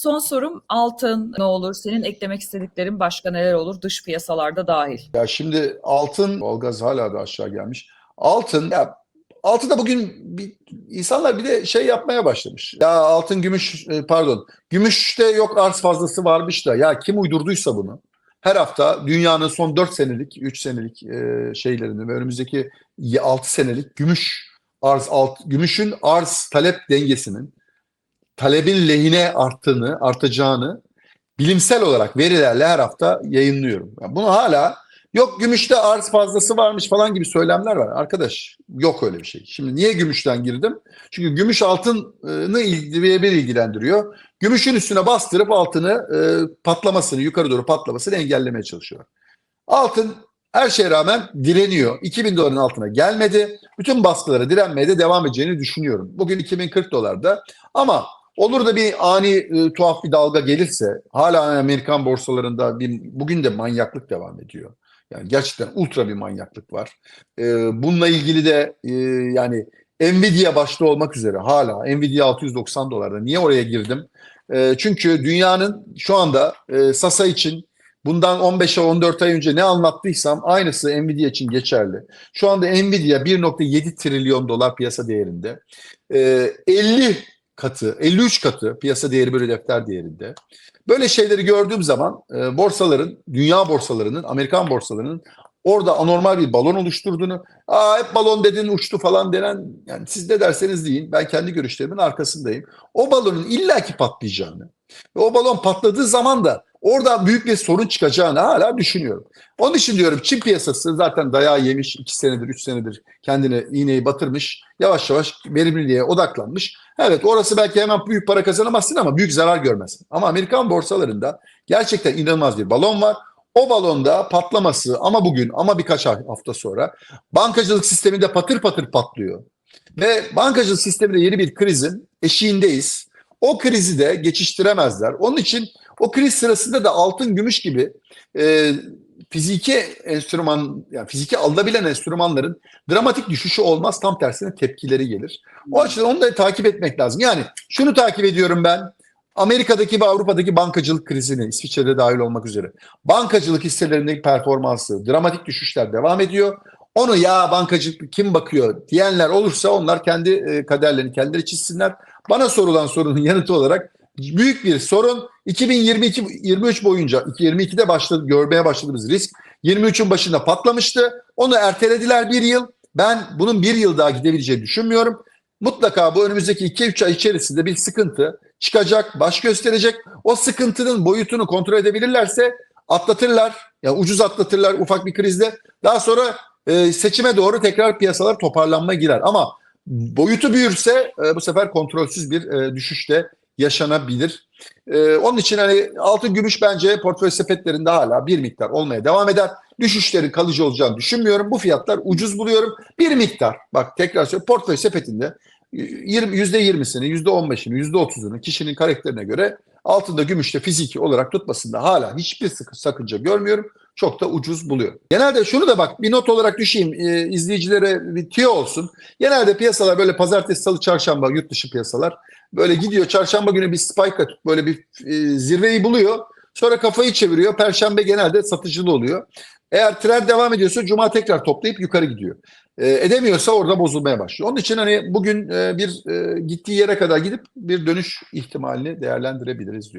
son sorum altın ne olur? Senin eklemek istediklerin başka neler olur? Dış piyasalarda dahil. Ya şimdi altın, doğalgaz hala da aşağı gelmiş. Altın, ya altında bugün bir, insanlar bir de şey yapmaya başlamış. Ya altın, gümüş, e, pardon, gümüşte yok arz fazlası varmış da. Ya kim uydurduysa bunu. Her hafta dünyanın son 4 senelik, 3 senelik e, şeylerini ve önümüzdeki 6 senelik gümüş arz alt, gümüşün arz talep dengesinin talebin lehine arttığını, artacağını bilimsel olarak verilerle her hafta yayınlıyorum. Yani bunu hala yok gümüşte arz fazlası varmış falan gibi söylemler var. Arkadaş yok öyle bir şey. Şimdi niye gümüşten girdim? Çünkü gümüş altını birebir ilgilendiriyor. Gümüşün üstüne bastırıp altını e, patlamasını, yukarı doğru patlamasını engellemeye çalışıyor. Altın her şeye rağmen direniyor. 2000 doların altına gelmedi. Bütün baskılara direnmeye de devam edeceğini düşünüyorum. Bugün 2040 dolarda ama olur da bir ani e, tuhaf bir dalga gelirse hala Amerikan borsalarında bir, bugün de manyaklık devam ediyor. Yani gerçekten ultra bir manyaklık var. E, bununla ilgili de e, yani Nvidia başta olmak üzere hala Nvidia 690 dolarda. Niye oraya girdim? E, çünkü dünyanın şu anda e, Sasa için Bundan 15'e 14 ay önce ne anlattıysam aynısı Nvidia için geçerli. Şu anda Nvidia 1.7 trilyon dolar piyasa değerinde. Ee, 50 katı, 53 katı piyasa değeri böyle defter değerinde. Böyle şeyleri gördüğüm zaman e, borsaların, dünya borsalarının, Amerikan borsalarının orada anormal bir balon oluşturduğunu, Aa, hep balon dedin uçtu falan denen, yani siz ne derseniz deyin, ben kendi görüşlerimin arkasındayım. O balonun illaki patlayacağını ve o balon patladığı zaman da Orada büyük bir sorun çıkacağını hala düşünüyorum. Onun için diyorum Çin piyasası zaten dayağı yemiş 2 senedir 3 senedir kendine iğneyi batırmış. Yavaş yavaş verimliliğe odaklanmış. Evet orası belki hemen büyük para kazanamazsın ama büyük zarar görmezsin. Ama Amerikan borsalarında gerçekten inanılmaz bir balon var. O balonda patlaması ama bugün ama birkaç hafta sonra bankacılık sisteminde patır patır patlıyor. Ve bankacılık sisteminde yeni bir krizin eşiğindeyiz. O krizi de geçiştiremezler. Onun için o kriz sırasında da altın, gümüş gibi e, fiziki enstrüman, yani fiziki alınabilen enstrümanların dramatik düşüşü olmaz. Tam tersine tepkileri gelir. O açıdan onu da takip etmek lazım. Yani şunu takip ediyorum ben. Amerika'daki ve Avrupa'daki bankacılık krizini, İsviçre'de dahil olmak üzere. Bankacılık hisselerindeki performansı, dramatik düşüşler devam ediyor. Onu ya bankacılık kim bakıyor diyenler olursa onlar kendi e, kaderlerini kendileri çizsinler. Bana sorulan sorunun yanıtı olarak büyük bir sorun 2022-23 boyunca 2022'de başladı, görmeye başladığımız risk 23'ün başında patlamıştı. Onu ertelediler bir yıl. Ben bunun bir yıl daha gidebileceğini düşünmüyorum. Mutlaka bu önümüzdeki 2-3 ay içerisinde bir sıkıntı çıkacak, baş gösterecek. O sıkıntının boyutunu kontrol edebilirlerse atlatırlar. Yani ucuz atlatırlar ufak bir krizde. Daha sonra e, seçime doğru tekrar piyasalar toparlanma girer. Ama boyutu büyürse e, bu sefer kontrolsüz bir e, düşüşte yaşanabilir. Ee, onun için hani altın gümüş bence portföy sepetlerinde hala bir miktar olmaya devam eder. Düşüşlerin kalıcı olacağını düşünmüyorum. Bu fiyatlar ucuz buluyorum. Bir miktar bak tekrar söylüyorum portföy sepetinde %20'sini, %15'ini, %30'unu kişinin karakterine göre altında gümüşte fiziki olarak tutmasında hala hiçbir sakınca görmüyorum. Çok da ucuz buluyorum. Genelde şunu da bak bir not olarak düşeyim e, izleyicilere bir tüyo olsun. Genelde piyasalar böyle pazartesi, salı, çarşamba yurt dışı piyasalar böyle gidiyor. Çarşamba günü bir spike atıp böyle bir e, zirveyi buluyor. Sonra kafayı çeviriyor. Perşembe genelde satıcılı oluyor. Eğer trend devam ediyorsa cuma tekrar toplayıp yukarı gidiyor. E, edemiyorsa orada bozulmaya başlıyor. Onun için hani bugün e, bir e, gittiği yere kadar gidip bir dönüş ihtimalini değerlendirebiliriz diyor.